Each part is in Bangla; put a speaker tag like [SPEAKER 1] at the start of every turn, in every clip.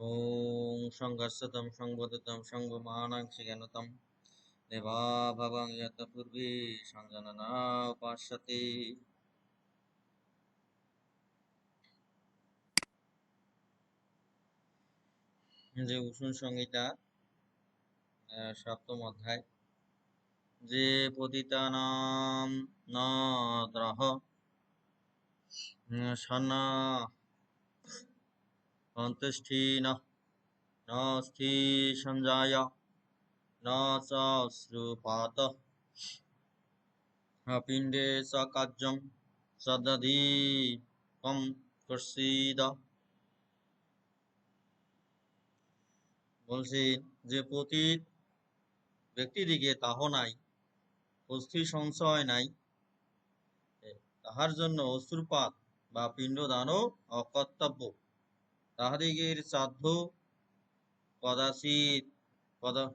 [SPEAKER 1] ॐ सङ्गस्सतं संवदतं संवमानाङ्क्षिगणतं देवाभवं यत पूर्वे सञ्जनना उपास्यते যে উষুণ সংহিতা আহ, সপ্তম অধ্যায় যে পতিতানাম ন দ্রহ সন্না অন্ত্যেষ্ঠিন নাস্তি সঞ্জায় ন চ শ্রুপাত পিণ্ডে চ কার্যম সদধিকম প্রসীদ বলছি যে পতিত ব্যক্তিদিকে তাহ নাই, অস্থি সংশয় নাই তাহার জন্য অশ্রুপাত বা পিণ্ডদানও অকর্তব্য। তাহাদিগের শ্রাদ্ধ কদাচিৎ কদা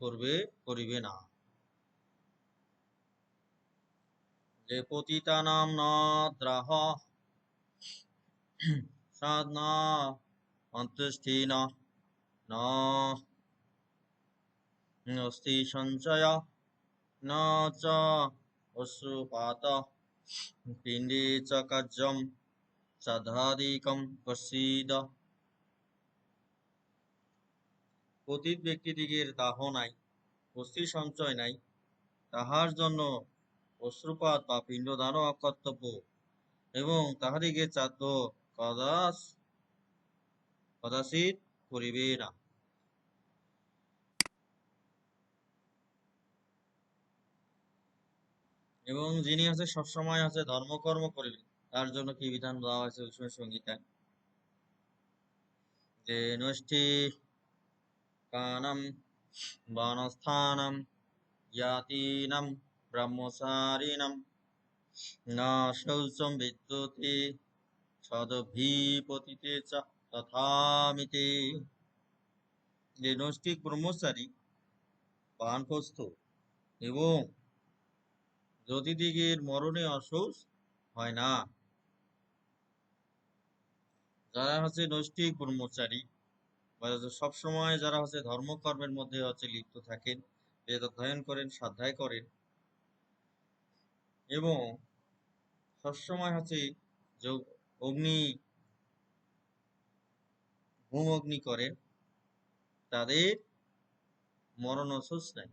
[SPEAKER 1] করবে, করিবে না। যে পতিতানাম ন দ্রাহ সাদ ন অন্ত্যেষ্ঠিন ন অস্তি সঞ্চয় ন চ অশ্রুপাত পিণ্ডে চ কার্যম শ্রদ্ধাদিকম প্রসীদ পতিত ব্যক্তিদিগের দাহ নাই, অস্থি সঞ্চয় নাই, তাহার জন্য অশ্রুপাত বা পিণ্ডদানও অকর্তব্য এবং তাহাদিগের চাদ্য কদাস করিবে না। এবং যিনি হচ্ছে সবসময় আছে, ধর্মকর্ম করিবেন তার জন্য কি বিধান দেওয়া হয়েছে সংহিতায় যে নষ্টি কানম বানস্থানম জ্ঞাতিনম ব্রহ্মচারিণম না শৌচম বিদ্যুতি সদভিপতিতে চ তথামিতে নষ্টিক ব্রহ্মচারী বানপ্রস্থ এবং জ্যোতিদিগের মরণে অসৌচ হয় না। যারা হচ্ছে নৈষ্ঠিক ব্রহ্মচারী সবসময় যারা হচ্ছে ধর্মকর্মের মধ্যে হচ্ছে লিপ্ত থাকেন বেদ অধ্যয়ন করেন, সাধ্যায় করেন এবং সবসময় হচ্ছে অগ্নি হোম অগ্নি করেন, তাদের মরণ অসুস নাই।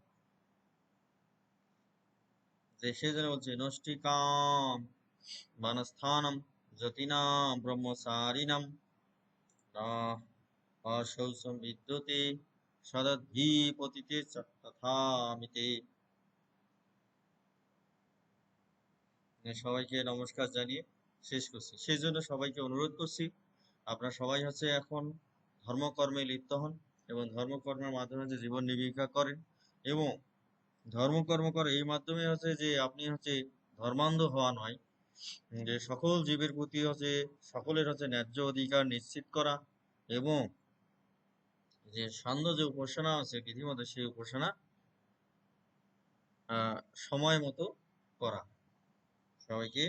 [SPEAKER 1] যে সে সেজন্য বলছে, নষ্টিকাম বানস্থানম জ্যোতিনাম ব্রহ্মচারিণম না অশৌচম বিদ্যুতে সদধিপতিতে তথামিতে। সবাইকে নমস্কার জানিয়ে শেষ করছি। সেই জন্য সবাইকে অনুরোধ করছি, আপনারা সবাই হচ্ছে এখন ধর্মকর্মে লিপ্ত হন এবং ধর্মকর্মের মাধ্যমে যে জীবন নির্বাহ করেন এবং ধর্মকর্ম করে এই মাধ্যমে হচ্ছে যে আপনি হচ্ছে ধর্মান্ধ হওয়া নয়, যে সকল জীবের প্রতি হচ্ছে সকলের হচ্ছে ন্যায্য অধিকার নিশ্চিত করা এবং যে সান্ধ্য যে উপাসনা আছে বিধিমতো সেই উপাসনা সময় মতো করা। সবাইকে